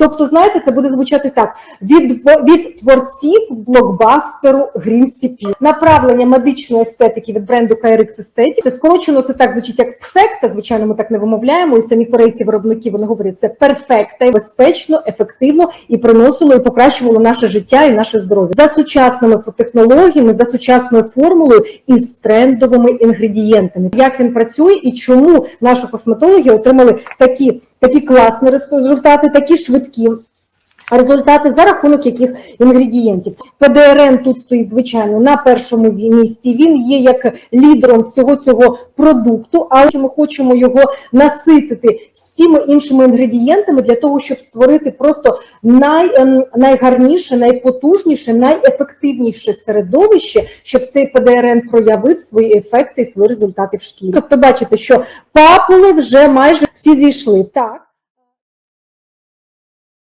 Тобто, знаєте, це буде звучати так: від, від творців блокбастеру Green CP. направлення медичної естетики від бренду KRX Aesthetic. Скорочено це так звучить як перфекта. Звичайно, ми так не вимовляємо. І самі корейці виробники вони говорять це перфекта, безпечно, ефективно і приносило і покращувало наше життя і наше здоров'я за сучасними технологіями, за сучасною формулою і з трендовими інгредієнтами. Як він працює і чому наші косметологи отримали такі, такі класні результати, такі швидкі. Результати за рахунок яких інгредієнтів. ПДРН тут стоїть, звичайно, на першому місці. Він є як лідером всього цього продукту, але ми хочемо його наситити всіма іншими інгредієнтами для того, щоб створити просто най, ем, найгарніше, найпотужніше, найефективніше середовище, щоб цей ПДРН проявив свої ефекти і свої результати в шкірі. Тобто, бачите, що папули вже майже всі зійшли. Так.